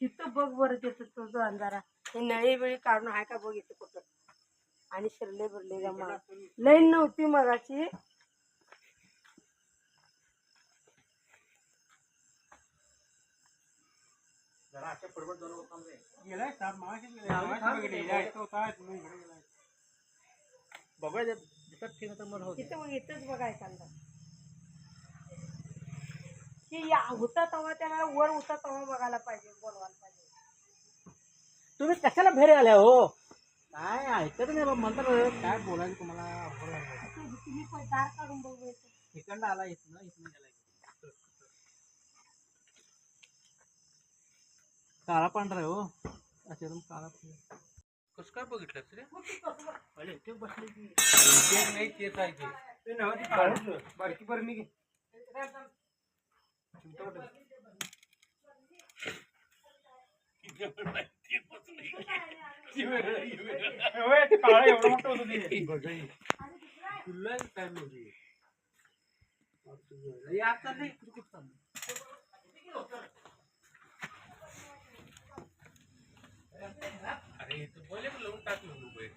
इथं बघ बरं तिथं तुझं अंधारा. हे नळी बिळी काढून आहे का बघ इथं कुठं? आणि शिरले बिरले का मग लाईन नव्हती मगाची गेलाय साप मागाशी गेलाय. मागाशी बघितलं. या इथं होता, तुम्ही इकडे गेलाय. बघा जर दिसत ठीक तर मला होते इथं मग इथंच बघायचं अंधार. की या होता तवा त्याला वर होता तवा बघायला पाहिजे बोलवायला पाहिजे. तुम्ही कशाला फेरे आल्या हो? काय ऐकत नाही बा म्हणतात काय बोलायचं तुम्हाला? अवघड आहे. आता तुम्ही पण दार काढून बघायचं इकडनं आला इथनं इथनं गेला काळा पांढरा आहे हो. अच्छा एकदम काळा पांढरा कसं काय बघितलं रे पहिले ते बसले की. ते नाही तेच आहे ते बारकी बरणी घे अरे तू बोले लावून टाकलं मोबाईल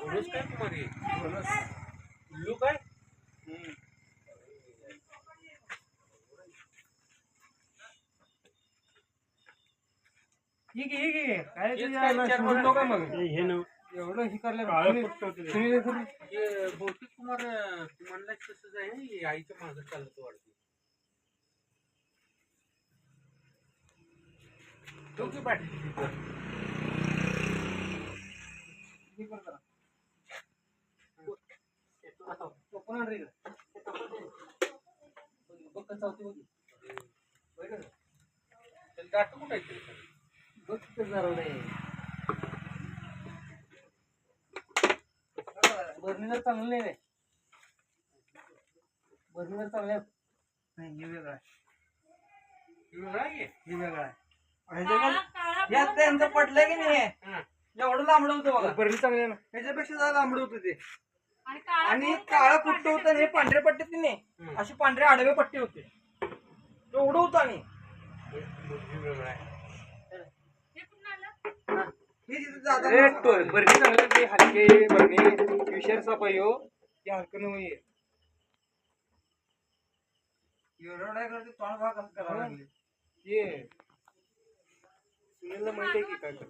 बोलूच काय तुम्हाला उल्लू काय ठीक आहे ठीक आहे काय हेच तुझ्या काय आला विचार सोडून करू नका नका मग हे न एवढं हे करलं काळं तुम्ही- कुठं होतं ते? तुम्ही हे करू. हे भौतिक कुमार तू म्हणलास तसंच आहे हे आईच्या मागं चालत वाटते तो की पाठी हे कर जरा. आता टोपण आण रे इकडं. हे टोपण दे. बघ, बघ कसं होतं बघ. बघ ना. त्याला दाट कुठं आहे ते? रे. बर्नीला चांगलं नाही रे. बर्नीला चांगल्या नाही हे वेगळं आहे. हे वेगळं वेगळं आहे. यात पडलंय की नाही? हा. एवढं लांबड होतं बघा. बर्नी चांगली ना. ह्याच्यापेक्षा जरा लांबड होतं ते. आणि काळा कुट्ट होतं आणि हे पांढरे पट्टे ती नाही. अशी पांढरे आडवे पट्टे होते. एवढं होतं आणि. वेगळं आहे. हे जाता अरे तो- हलके हो ते नाही एवढं सुनीलला माहिती आहे की काय करते?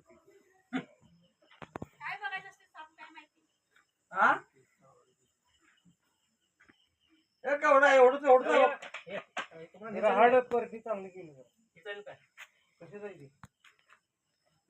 काय बघायचं असते साप काय माहिती? हा? एवढंच हार्ड परती चांगली केली कशी जायची?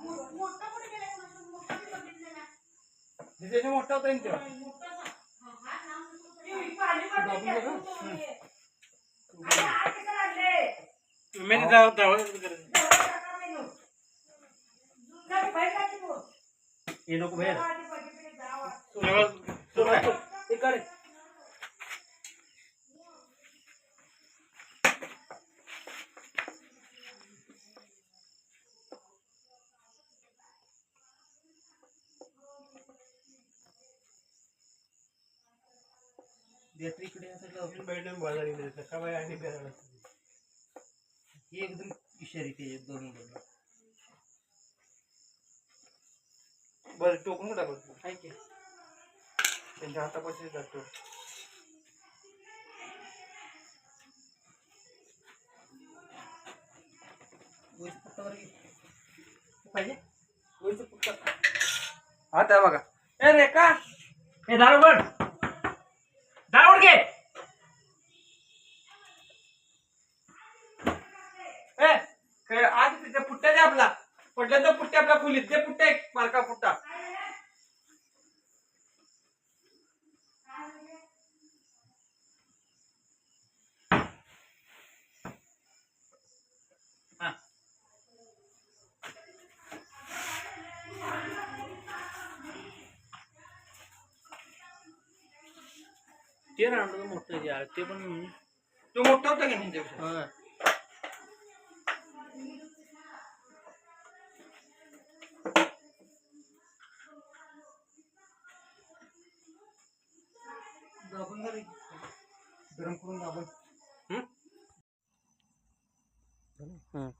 बघ, उजेड आहे तू. इकडे बघ, किती आणलं बघ. थांब, थांब, थांब. एवढं असं. इकडे कर. इकडे घे. इकडे जाऊन कर. अहो, बाबा, बरणी काढा ना. त्याच्याने मोठा होता ना तो. दाबून बघ, हं. मी जाऊ जाऊ हे नको बाहेर. हे कर. बॅटरी इकडे असं लावून. हे एकदम इशारी ते दोन बरं टोकून काय की. त्यांच्या हातापाशी जातो. पाहिजे? आता बघा. ए रेखा. हे दारोगड दारोगड घे ए क- आज तिच्या पुट्ट्या दे आपला खोलीत दे पुट्ट्या एक मार्का पुट्टा. ते राहणार मोठं यार ते पण तो मोठा होता की नाही त्यांच्यापेक्षा? गरम करून दाबून. हो? का?